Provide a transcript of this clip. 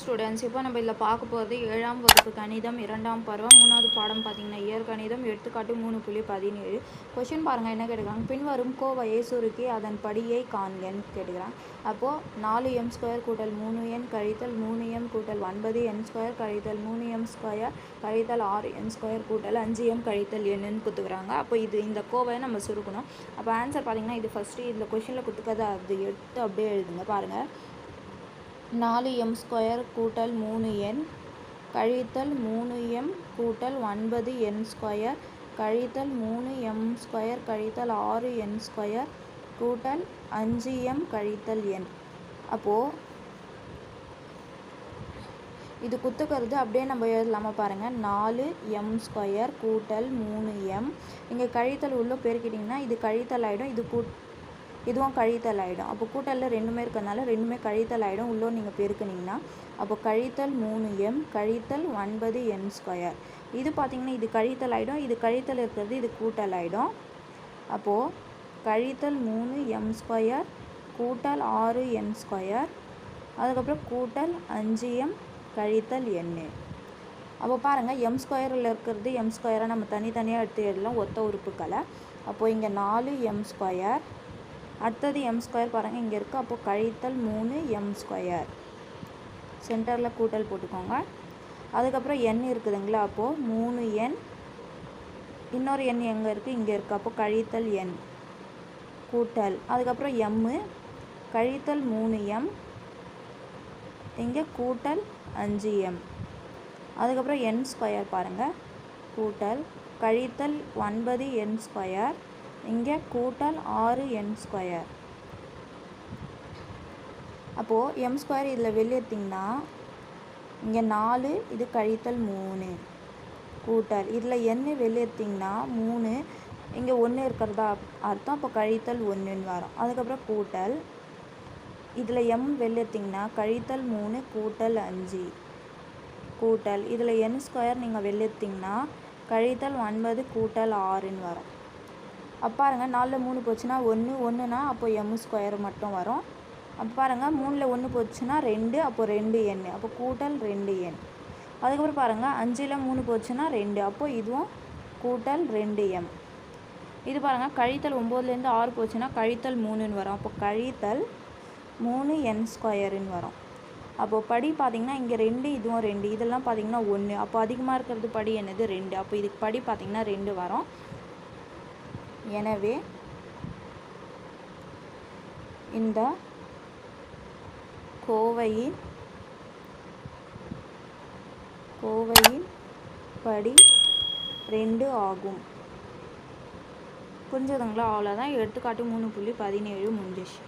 Students இப்போ நம்ம இதில் பார்க்க போகிறது ஏழாம் வகுப்பு கணிதம் இரண்டாம் பருவம் மூணாவது பாடம் பார்த்தீங்கன்னா இயற்கணிதம் எடுத்துக்காட்டு மூணு புள்ளி பதினேழு. கொஷின் பாருங்கள் என்ன கேட்டுக்கிறாங்க? பின்வரும் கோவையை சுருக்கி அதன் படியை காண்கன்னு கேட்டுக்கிறாங்க. அப்போது நாலு எம் ஸ்கொயர் கூட்டல் மூணு என் கழித்தல் மூணு எம் கூட்டல் ஒன்பது எம் ஸ்கொயர் கழித்தல் மூணு எம் ஸ்கொயர் கழித்தல் ஆறு எம் ஸ்கொயர் கூட்டல் அஞ்சு எம் கழித்தல் என்னன்னு கொடுத்துக்கிறாங்க அப்போ இது இந்த கோவையை நம்ம சுருக்கணும். அப்போ ஆன்சர் பார்த்தீங்கன்னா இது ஃபஸ்ட்டு இந்த கொஷினில் கொடுத்துக்கதை அது எடுத்து அப்படியே எழுதுங்க. பாருங்கள் நாலு எம் ஸ்கொயர் கூட்டல் மூணு என் கழித்தல் மூணு எம் கூட்டல் ஒன்பது என் ஸ்கொயர் கழித்தல் மூணு எம் ஸ்கொயர் கழித்தல் ஆறு என் ஸ்கொயர் கூட்டல் அஞ்சு எம் கழித்தல் என் அப்போது இது குத்துக்கிறது. அப்படியே நம்ம எழுதலாமா பாருங்கள் நாலு எம் ஸ்கொயர் கூட்டல் மூணு எம் இங்கே கழித்தல் உள்ளே பெருக்கிட்டிங்கன்னா இது கழித்தல் ஆகிடும் இது கூட் இதுவும் கழித்தல் ஆகிடும் அப்போ கூட்டலில் ரெண்டுமே இருக்கிறதுனால ரெண்டுமே கழித்தல் ஆகிடும் உள்ளே நீங்கள் பெருக்குனிங்கன்னா அப்போ கழித்தல் மூணு எம் கழித்தல் ஒன்பது எம் ஸ்கொயர் இது பார்த்திங்கன்னா இது கழித்தல் ஆகிடும் இது கழித்தல் இருக்கிறது இது கூட்டல் ஆகிடும் அப்போது கழித்தல் மூணு எம் ஸ்கொயர் கூட்டல் ஆறு எம் ஸ்கொயர் அதுக்கப்புறம் கூட்டல் அஞ்சு எம் கழித்தல் எண்ணு அப்போ பாருங்கள் எம் ஸ்கொயரில் இருக்கிறது எம் ஸ்கொயராக நம்ம தனித்தனியாக எடுத்து எழுதலாம். ஒத்த உறுப்புக்களை. அப்போது இங்கே நாலு எம் ஸ்கொயர் அடுத்தது எம் ஸ்கொயர் பாருங்கள் இங்கே இருக்குது அப்போது கழித்தல் மூணு எம் ஸ்கொயர் சென்டரில் கூட்டல் போட்டுக்கோங்க. அதுக்கப்புறம் எண் இருக்குதுங்களா? அப்போது மூணு எண் இன்னொரு எண் எங்கே இருக்குது இங்கே இருக்குது அப்போது கழித்தல் எண் கூட்டல். அதுக்கப்புறம் எம்மு கழித்தல் மூணு எம் இங்கே கூட்டல் அஞ்சு எம் அதுக்கப்புறம் என் ஸ்கொயர் பாருங்கள் கூட்டல். கழித்தல் ஒன்பது என் ஸ்கொயர் இங்கே கூட்டல் ஆறு எம் ஸ்கொயர். அப்போது எம் ஸ்கொயர் இதில் வெளியேற்றிங்கன்னா இங்கே நாலு இது கழித்தல் மூணு. கூட்டல். இதில் எண்ணு வெளியேற்றிங்கன்னா மூணு இங்கே ஒன்று இருக்கிறதா அர்த்தம்? அப்போ கழித்தல் ஒன்றுன்னு வரும். அதுக்கப்புறம் கூட்டல். இதில் எம் வெளியேற்றிங்கன்னா கழித்தல் மூணு கூட்டல் அஞ்சு. கூட்டல். இதில் என் ஸ்கொயர் நீங்கள் வெளியேற்றிங்கன்னா கழித்தல் ஒன்பது கூட்டல் ஆறுன்னு வரும். பாருங்கள் நாலில் மூணு போச்சுன்னா ஒன்று ஒன்றுனா அப்போ எம் ஸ்கொயர் மட்டும் வரும். அப்போ பாருங்கள் மூணில் ஒன்று போச்சுன்னா ரெண்டு அப்போ ரெண்டு எண் அப்போ கூட்டல் ரெண்டு எண் அதுக்கப்புறம் பாருங்கள் அஞ்சில் மூணு போச்சுன்னா ரெண்டு அப்போ இதுவும் கூட்டல் ரெண்டு எம் இது பாருங்கள் கழித்தல் ஒம்போதுலேருந்து ஆறு போச்சுன்னா கழித்தல் மூணுன்னு வரும். அப்போ கழித்தல் மூணு என் ஸ்கொயருன்னு வரும். அப்போது படி பார்த்திங்கன்னா இங்கே ரெண்டு இதுவும் ரெண்டு இதெல்லாம் பார்த்திங்கன்னா ஒன்று அப்போ அதிகமாக இருக்கிறது படி என்னது? ரெண்டு. அப்போ இதுக்கு படி பார்த்திங்கன்னா ரெண்டு வரும். எனவே இந்த கோவையின் கோவையின் படி ரெண்டு ஆகும். புரிஞ்சதுங்களா? அவ்வளோதான் எடுத்துக்காட்டு மூணு புள்ளி பதினேழு முடிஞ்சிச்சு